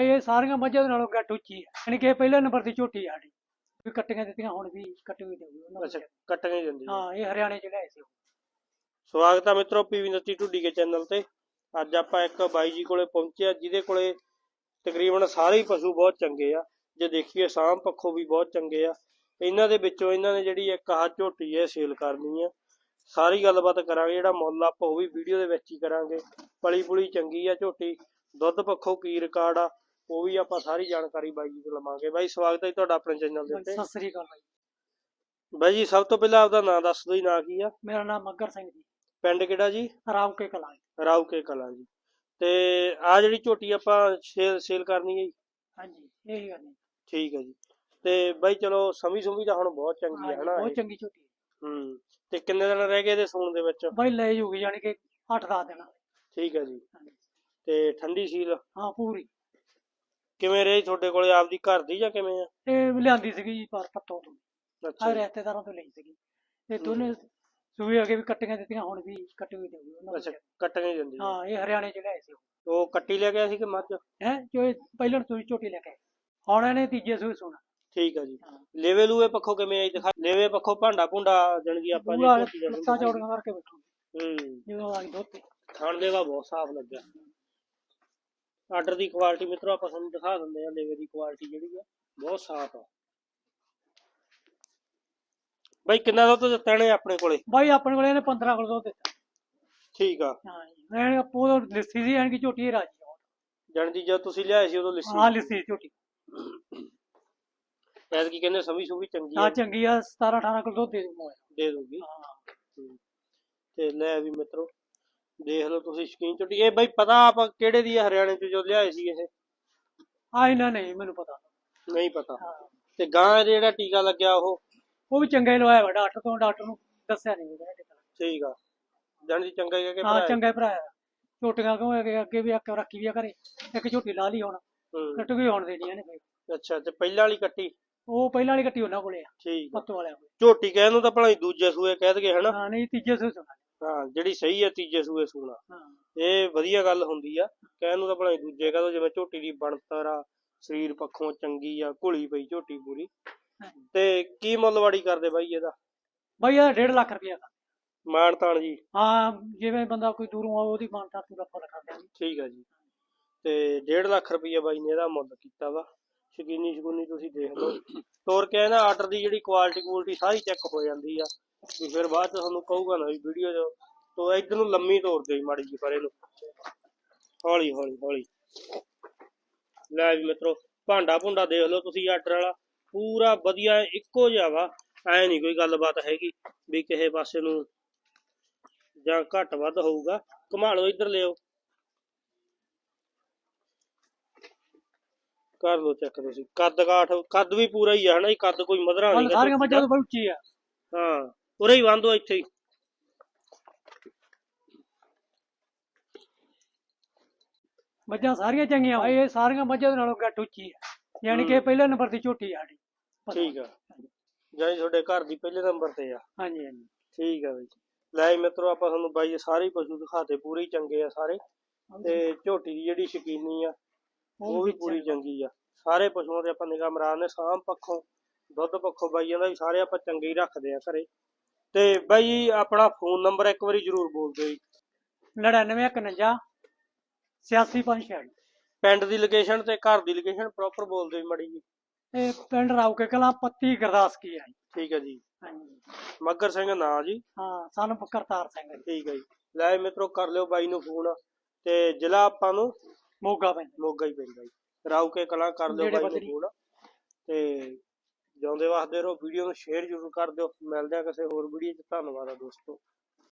ਇਹ ਸਾਰੀਆਂ ਮੱਝਾਂ ਦੇ ਨਾਲੋਂ ਗੱਟ ਉੱਚੀ ਹੈ। ਯਾਨੀ ਕਿ ਇਹ ਪਹਿਲੇ ਨੰਬਰ ਦੀ ਝੋਟੀ ਆ ਸਾਡੀ। ਵੀ ਕੱਟੀਆਂ ਦਿੱਤੀਆਂ ਹੁਣ ਵੀ ਕੱਟੀ ਵੀ ਦੇਊਗੀ ਉਹਨਾਂ ਅੱਛਾ ਨੂੰ। ਕੱਟਣੀ ਜਾਂਦੀ ਹੈ। ਹਾਂ ਇਹ ਹਰਿਆਣੇ ਚ ਲਿਆਏ ਸੀ। ਸਵਾਗਤ ਹੈ ਮਿੱਤਰੋ ਪੀਵੀ ਨੱਤੀ ਢੁੱਡੀ ਕੇ ਚੈਨਲ ਤੇ। ਅੱਜ ਆਪਾਂ ਇੱਕ ਬਾਈ ਜੀ ਕੋਲੇ ਪਹੁੰਚੇ ਆ ਜਿਹਦੇ ਕੋਲੇ ਤਕਰੀਬਨ ਸਾਰੇ ਹੀ ਪਸ਼ੂ ਬਹੁਤ ਚੰਗੇ ਆ। ਜੇ ਦੇਖੀਏ ਸਾਂਭ ਪੱਖੋਂ ਵੀ ਬਹੁਤ ਚੰਗੇ ਆ। ਇਹਨਾਂ ਦੇ ਵਿੱਚੋਂ ਇਹਨਾਂ ਨੇ ਜਿਹੜੀ ਇੱਕ ਆਹ ਝੋਟੀ ਹੈ ਸੇਲ ਕਰਨੀ ਆ। ਸਾਰੀ ਗੱਲਬਾਤ ਕਰਾਂਗੇ ਜਿਹੜਾ ਮੁੱਲ ਆਪਾਂ ਉਹ ਵੀ ਵੀਡੀਓ ਦੇ ਵਿੱਚ ਹੀ ਕਰਾਂਗੇ। ਪਲੀ ਪੁਲੀ ਚੰਗੀ ਆ ਝੋਟੀ। ਦੁੱਧ ਪੱਖੋਂ ਕੀ ਰਿਕਾਰਡ ਆ। ਉਹ ਵੀ ਆਪਾਂ ਸਾਰੀ ਜਾਣਕਾਰੀ ਬਾਈ ਜੀ ਤੋਂ ਲਵਾਂਗੇ। ਬਾਈ ਸਵਾਗਤ ਹੈ ਜੀ ਤੁਹਾਡਾ ਆਪਣੇ ਚੈਨਲ ਦੇ ਉੱਤੇ। ਸਤਿ ਸ੍ਰੀ ਅਕਾਲ ਬਾਈ ਬਾਈ ਜੀ ਸਭ ਤੋਂ ਪਹਿਲਾਂ ਆਪਦਾ ਨਾਮ ਦੱਸ ਦਿਓ ਜੀ ਨਾਂ ਕੀ ਆ? ਮੇਰਾ ਨਾਮ ਮੱਗਰ ਸਿੰਘ ਜੀ। ਪਿੰਡ ਕਿਹੜਾ ਜੀ? ਰਾਮ ਕੇ ਕਲਾਂ ਰਾਉਕੇ ਕਲਾਂ ਜੀ। ਤੇ ਆ ਜਿਹੜੀ ਝੋਟੀ ਆਪਾਂ ਸੇਲ ਸੇਲ ਕਰਨੀ ਹੈ ਜੀ? ਹਾਂਜੀ ਇਹੀ ਗੱਲ ਹੈ। ਠੀਕ ਹੈ ਜੀ। ਤੇ ਬਾਈ ਚਲੋ ਸਮੀ ਸੁਮੀ ਤਾਂ ਹੁਣ ਬਹੁਤ ਚੰਗੀ ਹੈ ਹਾਂਜੀ, ਹਨਾ ਬਹੁਤ ਇਹ? ਚੰਗੀ ਝੋਟੀ ਹੈ। ਹੂੰ ਤੇ ਕਿੰਨੇ ਦਿਨ ਰਹਿ ਗਏ ਇਹਦੇ ਸੂਣ ਦੇ ਵਿੱਚ? ਬਾਈ ਲੈ ਜੂਗੀ ਯਾਨੀ ਕਿ 8-10 ਦਿਨ। ਠੀਕ ਹੈ ਜੀ। ਹਾਂਜੀ। ਤੇ ਠੰਡੀ ਸੀਲ? ਹਾਂ ਪੂਰੀ। ਕਿਵੇਂ ਰਹੀ ਤੁਹਾਡੇ ਕੋਲੇ? ਆਪਦੀ ਘਰ ਦੀ ਜਾਂ ਕਿਵੇਂ ਆ? ਇਹ ਲਿਆਂਦੀ ਸੀਗੀ ਜੀ ਪਰ ਪੱਤੋਂ ਤੋਂ। ਅੱਛਾ ਆ ਰਿਸ਼ਤੇਦਾਰਾਂ ਤੋਂ ਲਈ ਸੀਗੀ। ਇਹ ਦੋਨੇ ਸੂਏ ਅਗੇ ਵੀ ਕੱਟੀਆਂ ਦਿੱਤੀਆਂ ਹੁਣ ਵੀ ਕੱਟੀ ਵੀ ਦੇਊਗੀ ਉਹਨਾਂ। ਅੱਛਾ ਕੱਟਣੀ ਜਾਂਦੀ ਹੈ। ਇਹ ਹਰਿਆਣੇ ਚ ਲਿਆਏ ਸੀ ਉਹ। ਕੱਟੀ ਲੈ ਗਿਆ ਸੀ ਕਿ ਮੱਝ? ਹੈ ਜੋ ਪਹਿਲਾਂ ਸੂਈ ਝੋਟੀ ਲੈ ਕੇ। ਹੁਣ ਇਹਨੇ ਤੀਜੇ ਸੂਈ ਸੋਣਾ। ਠੀਕ ਹੈ ਜੀ। ਲੇਵੇ ਲੂਵੇ ਪੱਖੋਂ ਕਿਵੇਂ ਆਈ ਦਿਖਾ ਲੇਵੇ ਪੱਖੋਂ ਭਾਂਡਾ ਭੁੰਡਾ ਜਣਗੀ ਆਪਾਂ ਜੀ ਜਾਣੀ ਲੱਤਾਂ ਚੌੜੀਆਂ ਕਰਕੇ ਬੈਠੂ। ਹੂੰ। ਜਦੋਂ ਆ ਗਈ ਦੁੱਧ ਤੇ ਖਾਣ ਦੇਵਾ ਬਹੁਤ ਸਾਫ਼ ਲੱਗਿਆ। ਆਰਡਰ ਦੀ ਕੁਆਲਿਟੀ ਮਿੱਤਰੋ ਆਪਾਂ ਤੁਹਾਨੂੰ ਦਿਖਾ ਦਿੰਦੇ ਆ ਲੇਵੇ ਦੀ ਕੁਆਲਿਟੀ ਜਿਹੜੀ ਆ ਬਹੁਤ ਸਾਫ਼ ਆ। ਬਾਈ ਕਿੰਨਾ ਦੁੱਧ ਦਿੱਤਾ ਨੇ ਆਪਣੇ ਕੋਲੇ? ਬਾਈ ਆਪਣੇ ਕੋਲੇ ਇਹਨੇ 15 ਕਿਲੋ ਦੁੱਧ ਦਿੱਤਾ। ਠੀਕ ਆ। ਹਾਂ ਮੈਂ ਆਪੋ ਲਿੱਸੀ ਸੀ ਯਾਨੀ ਕਿ ਝੋਟੀ ਰਾਜੀ। ਜਾਣੀ ਜਦ ਤੁਸੀਂ ਲਿਆਏ ਸੀ ਉਦੋਂ ਲਿੱਸੀ ਹਾਂ ਲਿੱਸੀ ਝੋਟੀ। ਐਸ ਕੀ ਕਹਿੰਦੇ ਸਮੀ ਸੁਭੀ ਚੰਗੀ ਹਾਂ ਆ ਚੰਗੀ ਆ 17 18 ਕਿਲੋ ਦੁੱਧ ਦੇ ਦੂੰਗਾ ਦੇ ਦੂਗੀ। ਹਾਂ। ਤੇ ਲੈ ਵੀ ਮਿੱਤਰੋ। ਦੇਖ ਲਓ ਤੁਸੀਂ ਸ਼ਕੀਨ ਝੋਟੀ ਇਹ ਬਾਈ ਪਤਾ ਆਪਾਂ ਕਿਹੜੇ ਦੀ ਆ ਹਰਿਆਣੇ ਚ ਜੋ ਲਿਆਏ ਸੀ ਇਹ? ਆ ਇਹਨਾਂ ਨਹੀਂ ਮੈਨੂੰ ਪਤਾ। ਨਹੀਂ ਪਤਾ। ਹਾਂ। ਤੇ ਗਾਂ ਦੇ ਜਿਹੜਾ ਟੀਕਾ ਲੱਗਿਆ ਉਹ? ਉਹ ਵੀ ਚੰਗਾ ਹੀ ਲਵਾਇਆ ਵਾ ਡਾਕਟਰ ਤੋਂ ਡਾਕਟਰ ਨੂੰ ਦੱਸਿਆ ਨਹੀਂ ਉਹਦਾ ਟਿਕਾ ਠੀਕ ਆ। ਜਾਣੀ ਚੰਗਾ ਹੀ ਕਿ ਹਾਂ ਹੈ? ਚੰਗਾ ਹੀ ਭਰਾ ਆ ਝੋਟੀਆਂ ਕਿਉਂ ਅੱਗੇ ਅੱਗੇ ਵੀ ਇੱਕ ਰੱਖੀ ਵੀ ਆ ਘਰੇ। ਇੱਕ ਝੋਟੀ ਲਾ ਲਈ ਹੁਣ। ਹੂੰ। ਕੱਟ ਵੀ ਹੋਣ ਦੇਣੀਆਂ ਨੇ ਫਿਰ ਅੱਛਾ ਤੇ ਪਹਿਲਾਂ ਵਾਲੀ ਕੱਟੀ? ਉਹ ਪਹਿਲਾਂ ਵਾਲੀ ਕੱਟੀ ਉਹਨਾਂ ਕੋਲੇ ਆ। ਠੀਕ। ਪੱਤੋ ਵਾਲਿਆਂ ਕੋਲੇ। ਝੋਟੀ ਕਹਿਣ ਨੂੰ ਤਾਂ ਭਲਾ ਹੀ ਦੂਜੇ ਸੂਏ ਕਹਿ ਦਗੇ ਹਨਾ? ਹਾਂ ਨਹੀਂ ਤੀਜੇ ਸੂਈ ਸੁਣਾ। ਹਾਂ ਜਿਹੜੀ ਸਹੀ ਹੈ ਤੀਜੇ ਸੂਏ ਸੂਣਾ। ਇਹ ਵਧੀਆ ਗੱਲ ਹੁੰਦੀ ਆ। ਕਹਿਣ ਨੂੰ ਤਾਂ ਭਲਾ ਦੂਜੇ ਕਹਦੋ ਜਿਵੇਂ ਝੋਟੀ ਦੀ ਬਣਤਰ ਆ ਸਰੀਰ ਪੱਖੋਂ ਚੰਗੀ ਆ ਘੁਲੀ ਪਈ ਝੋਟੀ ਪੂਰੀ। ਤੇ ਕੀ ਮੁੱਲਵਾੜੀ ਕਰਦੇ ਬਾਈ ਇਹਦਾ? ਬਾਈ ਇਹ 1.5 ਲੱਖ ਰੁਪਇਆ ਦਾ। ਮਾਣ ਤਾਣ ਜੀ। ਹਾਂ ਜਿਵੇਂ ਬੰਦਾ ਕੋਈ ਦੂਰੋਂ ਆਵੇ ਉਹਦੀ ਮਾਨਤਾ ਪੂਰਾ ਫੁੱਲ ਕਰ ਦਿਆਂਗੇ। ਠੀਕ ਆ ਜੀ। ਤੇ 1.5 ਲੱਖ ਰੁਪਈਆ ਬਾਈ ਨੇ ਇਹਦਾ ਮੁੱਲ ਕੀਤਾ ਵਾ। ਸ਼ਕੀਨੀ ਸ਼ਕੂਨੀ ਤੁਸੀਂ ਦੇਖ ਲਓ। ਤੋਰ ਕੇ ਨਾ ਆਰਡਰ ਦੀ ਜਿਹੜੀ ਕੁਆਲਿਟੀ ਕੁਆਲਿਟੀ ਸਾਰੀ ਚੈੱਕ ਹੋ ਜਾਂਦੀ ਆ। ਵੀ ਫਿਰ ਬਾਅਦ ਚ ਤੁਹਾਨੂੰ ਕਹੂਗਾ ਨਾ ਵੀ ਵੀਡੀਓ ਜੋ ਤੋ ਇਧਰ ਨੂੰ ਲੰਮੀ ਤੋਰ ਦੇ ਮਾੜੀ ਜੀ ਪਰ ਇਹਨੂੰ ਹੌਲੀ ਹੌਲੀ ਹੌਲੀ। ਲੈ ਵੀ ਮਿੱਤਰੋ, ਭਾਂਡਾ ਭੁੰਡਾ ਦੇਖ ਲਓ ਤੁਸੀਂ ਆਰਡਰ ਵਾਲਾ। ਪੂਰਾ ਵਧੀਆ, ਇੱਕੋ ਜਿਹਾ ਵਾ। ਐ ਨਹੀਂ ਕੋਈ ਗੱਲਬਾਤ ਹੈਗੀ ਵੀ ਕਿਸੇ ਪਾਸੇ ਨੂੰ ਜਾਂ ਘੱਟ ਵੱਧ ਹੋਊਗਾ। ਘੁਮਾ ਇੱਧਰ ਲਿਓ ਕਰ ਲਓ ਚੈੱਕ ਤੁਸੀਂ। ਕੱਦ ਕਾਠ ਕੱਦ ਵੀ ਪੂਰਾ ਹੀ ਆ ਹਨਾ ਜੀ? ਕੱਦ ਕੋਈ ਮਧਰਾ ਨਹੀਂ ਸਾਰੀਆਂ ਮੱਝਾਂ ਤੋਂ ਬੜੀ ਉੱਚੀ ਆ। ਹਾਂ ਉਰੇ ਹੀ ਬੰਦੋ ਇੱਥੇ ਹੀ। ਮੱਝਾਂ ਸਾਰੀਆਂ ਚੰਗੀਆਂ ਵਾ। ਇਹ ਸਾਰੀਆਂ ਮੱਝਾਂ ਦੇ ਨਾਲੋਂ ਗੱਟ ਉੱਚੀ ਆ। ਯਾਨੀ ਕਿ ਇਹ ਪਹਿਲੇ ਨੰਬਰ ਦੀ ਝੋਟੀ ਆ ਸਾਡੀ। ਠੀਕ ਆ। ਜਾਨੀ ਤੁਹਾਡੇ ਘਰ ਦੀ ਪਹਿਲੇ ਨੰਬਰ ਤੇ ਆ। ਹਾਂਜੀ ਹਾਂਜੀ। ਠੀਕ ਆ ਬਈ। ਲੈ ਮਿੱਤਰੋ ਆਪਾਂ ਤੁਹਾਨੂੰ ਬਾਈ ਸਾਰੇ ਪਸ਼ੂ ਦਿਖਾਤੇ। ਪੂਰੇ ਚੰਗੇ ਆ ਸਾਰੇ। ਤੇ ਝੋਟੀ ਦੀ ਜਿਹੜੀ ਸ਼ਕੀਨੀ ਆ ਉਹ ਵੀ ਪੂਰੀ ਚੰਗੀ ਆ। ਸਾਰੇ ਪਸ਼ੂਆਂ ਤੇ ਆਪਾਂ ਨਿਗਾਹ ਮਰਾਨ ਨੇ ਸਾਂਭ ਪੱਖੋਂ ਦੁੱਧ ਪੱਖੋਂ ਬਾਈਆਂ ਦਾ ਵੀ ਸਾਰੇ ਆਪਾਂ ਚੰਗੇ ਹੀ ਰੱਖਦੇ ਆ ਘਰੇ। ਤੇ ਬਾਈ ਆਪਣਾ ਫੋਨ ਨੰਬਰ ਇੱਕ ਵਾਰੀ ਜ਼ਰੂਰ ਬੋਲ ਦਿਓ ਜੀ। 99 51 86 ਪਿੰਡ ਦੀ ਲੋਕੇਸ਼ਨ ਤੇ ਘਰ ਦੀ ਲੋਕੇਸ਼ਨ ਪ੍ਰੋਪਰ ਬੋਲ ਦਿਓ ਜੀ ਮੜੀ ਜੀ। ਇਹ ਪਿੰਡ ਰਾਉਕੇ ਕਲਾਂ ਪੱਤੀ ਗਰਦਾਸ ਕੀ ਜੀ। ਠੀਕ ਹੈ ਜੀ। ਹਾਂਜੀ। ਮੱਗਰ ਸਿੰਘ ਨਾਂ ਜੀ। ਹਾਂ ਸਾਨੂੰ ਕਰਤਾਰ ਸਿੰਘ ਠੀਕ ਹੈ ਜੀ। ਲੈ ਮਿੱਤਰੋ ਕਰ ਲਿਓ ਬਾਈ ਨੂੰ ਫੋਨ। ਤੇ ਜ਼ਿਲ੍ਹਾ ਆਪਾਂ ਨੂੰ ਮੋਗਾ ਪਿੰਡ ਮੋਗਾ ਹੀ ਪੈਂਦਾ ਜੀ। ਰਾਉ ਕੇ ਕਲਾਂ ਕਰ ਨੇੜੇ ਬਾਈ ਨੂੰ। ਫੋਨ। ਤੇ ਜਿਉਂਦੇ ਵਾਸਤੇ ਰਹੋ ਵੀਡੀਓ ਨੂੰ ਸ਼ੇਅਰ ਜ਼ਰੂਰ ਕਰ ਦਿਓ। ਮਿਲਦੇ ਆ ਕਿਸੇ ਹੋਰ ਵੀਡੀਓ 'ਚ। ਧੰਨਵਾਦ ਆ ਦੋਸਤੋ।